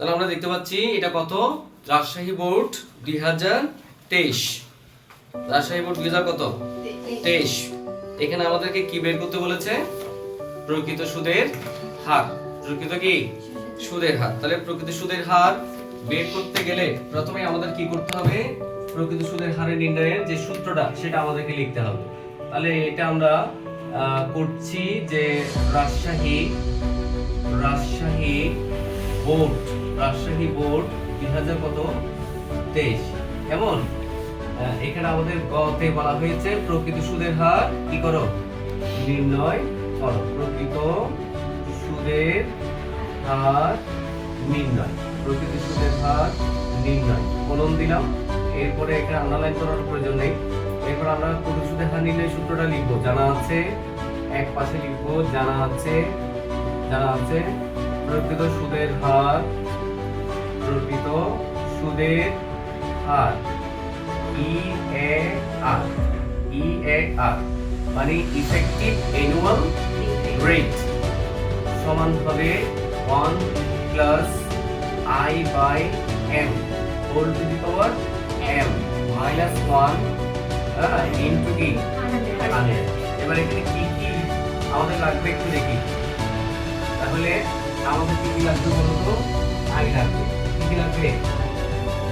তাহলে আমরা দেখতে পাচ্ছি এটা কত? রাজশাহী বোর্ড দুই হাজার তেইশ। রাজশাহী বোর্ড দুই হাজার কত? তেইশ। এখানে আমাদেরকে কি বের করতে বলেছে? প্রকৃত সুদের হার। প্রকৃত কি? সুদের হার। তাহলে প্রকৃত সুদের হার বের করতে গেলে প্রথমে আমাদের কি করতে হবে? প্রকৃত সুদের হারের নির্ণয়ের যে সূত্রটা, সেটা আমাদেরকে লিখতে হবে। তাহলে এটা আমরা করছি যে রাজশাহী রাজশাহী বোর্ড রাজশাহী বোর্ড দুই হাজার কত? তেইশ। এমন এখানে আমাদের গতে বলা হয়েছে, প্রকৃত সুদের হার কি করো? নির্ণয় করো। প্রকৃত সুদের হার নির্ণয়। প্রকৃত সুদের হার নির্ণয়। কলম দিলাম। এরপরে এখানে আন্ডারলাইন করার প্রয়োজন নেই। এরপর আমরা প্রকৃত সুদের হার নির্ণয় সূত্রটা লিখব। জানা আছে, এক পাশে লিখব, জানা আছে জানা আছে, প্রকৃত সুদের হার প্রকৃত সুদের হার ই এ আর ই এ আর মানে ইফেক্টিভ অ্যানুয়াল রেট সমান হবে one plus I by M whole to the power M minus one into কি এবার এখানে কি কি আমাদের লাগবে একটু দেখি। তাহলে আমাদের কি কি লাগবে বলো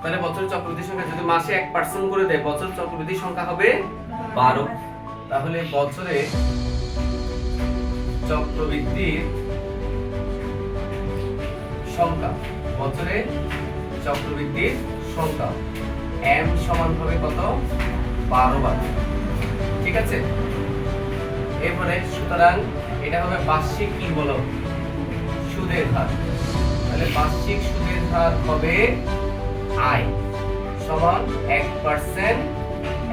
তাহলে বছর চক্রবৃদ্ধি সংখ্যা, যদি মাসে এক পার্সেন্ট করে দেয় বছর চক্রবৃদ্ধি সংখ্যা হবে বারো। তাহলে বছরে চক্রবৃদ্ধির সংখ্যা, বছরে চক্রবৃদ্ধির সংখ্যা এম সমান হবে কত? বারো বার। ঠিক আছে? এরপরে সুতরাং এটা হবে বার্ষিক কি বলো সুদের হার। তাহলে বার্ষিক সুদের হার হবে আয় সমান এক পার্সেন্ট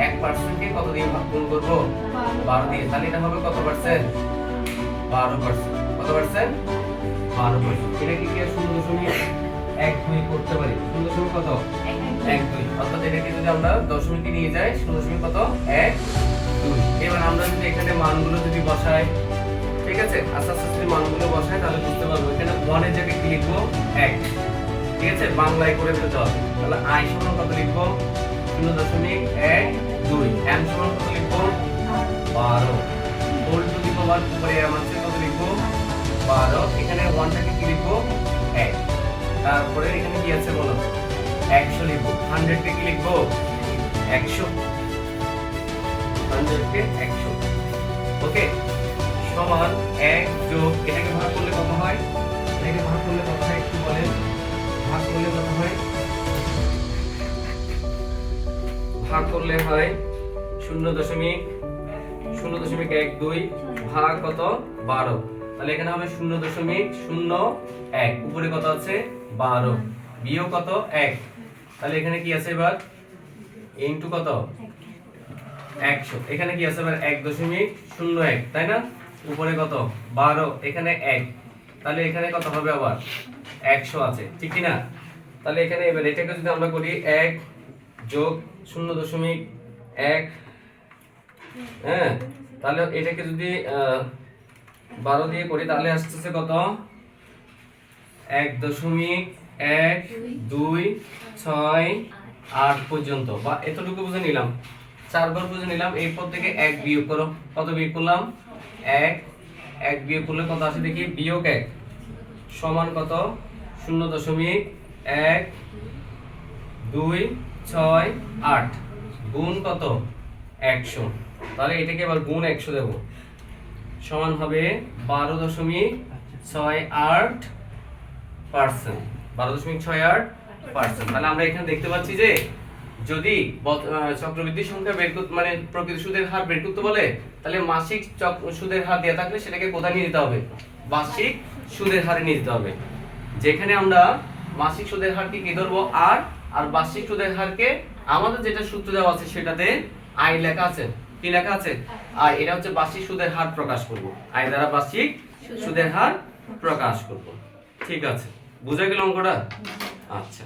এক পার্সেন্টকে কত দিয়ে ভাগ গুণ করব? বারো দিয়ে। তাহলে এটা হবে কত পার্সেন্ট বারো পার্সেন্ট কত পার্সেন্ট বারো পার্সেন্ট এটা কি শূন্য দশমিক এক দুই করতে পারি? শূন্য দশমিক কত? এক দুই। অর্থাৎ এটাকে যদি আমরা দশমিকে নিয়ে যাই শূন্য দশমিক কত? এক দুই। এবার আমরা যদি এখানে মানগুলো যদি বসাই ঠিক আছে? আস্তে আস্তে যদি মানগুলো বসাই তাহলে বুঝতে পারব এখানে ওয়ানের জায়গায় কি লিখব? এক। ঠিক আছে বাংলায় করে ফেলতে হবে। তাহলে আই সমান কত লিখব? শূন্য দশমিক এক দুই। এম সমান কত লিখব? বারো। টু দি পাওয়ার এম আছে কত লিখব? বারো। এখানে ওয়ানটাকে কি লিখব? এক। তারপরে এখানে কি আছে বলো? একশো লিখব। হান্ড্রেডকে কি লিখব? একশো। হান্ড্রেডকে একশো। ওকে সমান এক যোগ এটাকে ভাগ করলে কত হয়? ভাগ করলে হয় শূন্য দশমিক শূন্য দশমিক এক দুই ভাগ কত? বারো। তাহলে এখানে হবে শূন্য দশমিক শূন্য এক। উপরে কত আছে? বারো। বিয়োগ কত? এক। তাহলে এখানে কি আছে এবার? ইন্টু কত? একশো। এখানে কি আছে এবার? এক দশমিক শূন্য এক, তাই না? উপরে কত? বারো। এখানে এক। তাহলে এখানে কত হবে আবার? একশো আছে। ঠিক কি না? তাহলে এখানে এবার এটাকে যদি আমরা করি এক যোগ শূন্য দশমিক এক। হ্যাঁ তাহলে এটাকে যদি বারো দিয়ে করি, তাহলে আসতেছে কত? এক দশমিক এক দুই ছয় আট পর্যন্ত। বা এতটুকু বুঝে নিলাম। চারবার বুঝে নিলাম, এরপর থেকে এক বিয়োগ করো। কত বিয়োগ করলাম? এক। এক বিয়োগ করলে কত আসে দেখি? বিয়োগ এক। সমান কত? শূন্য দশমিক এক দুই ছয় আট। গুণ কত? একশো। তাহলে এটাকে এবার গুণ একশো দেব। সমান হবে বারো দশমিক ছয় আট পার্সেন্ট বারো দশমিক ছয় আট পার্সেন্ট তাহলে আমরা এখানে দেখতে পাচ্ছি যে যদি চক্রবৃদ্ধি সংখ্যা বের করতে মানে প্রকৃত সুদের হার বের করতে বলে, তাহলে মাসিক সুদের হার দেওয়া থাকলে সেটাকে কোথায় নিয়ে যেতে হবে? বার্ষিক সুদের হারে নিয়ে যেতে হবে। যেখানে আমরা মাসিক সুদের হারকে কি ধরবো? আর আর বার্ষিক সুদের হারকে আমাদের যেটা সূত্র দেওয়া আছে সেটাতে আয় লেখা আছে। কি লেখা আছে? আর এটা হচ্ছে বার্ষিক সুদের হার প্রকাশ করব। আয় দ্বারা বার্ষিক সুদের হার প্রকাশ করব। ঠিক আছে। বুঝা গেল অঙ্কটা? আচ্ছা।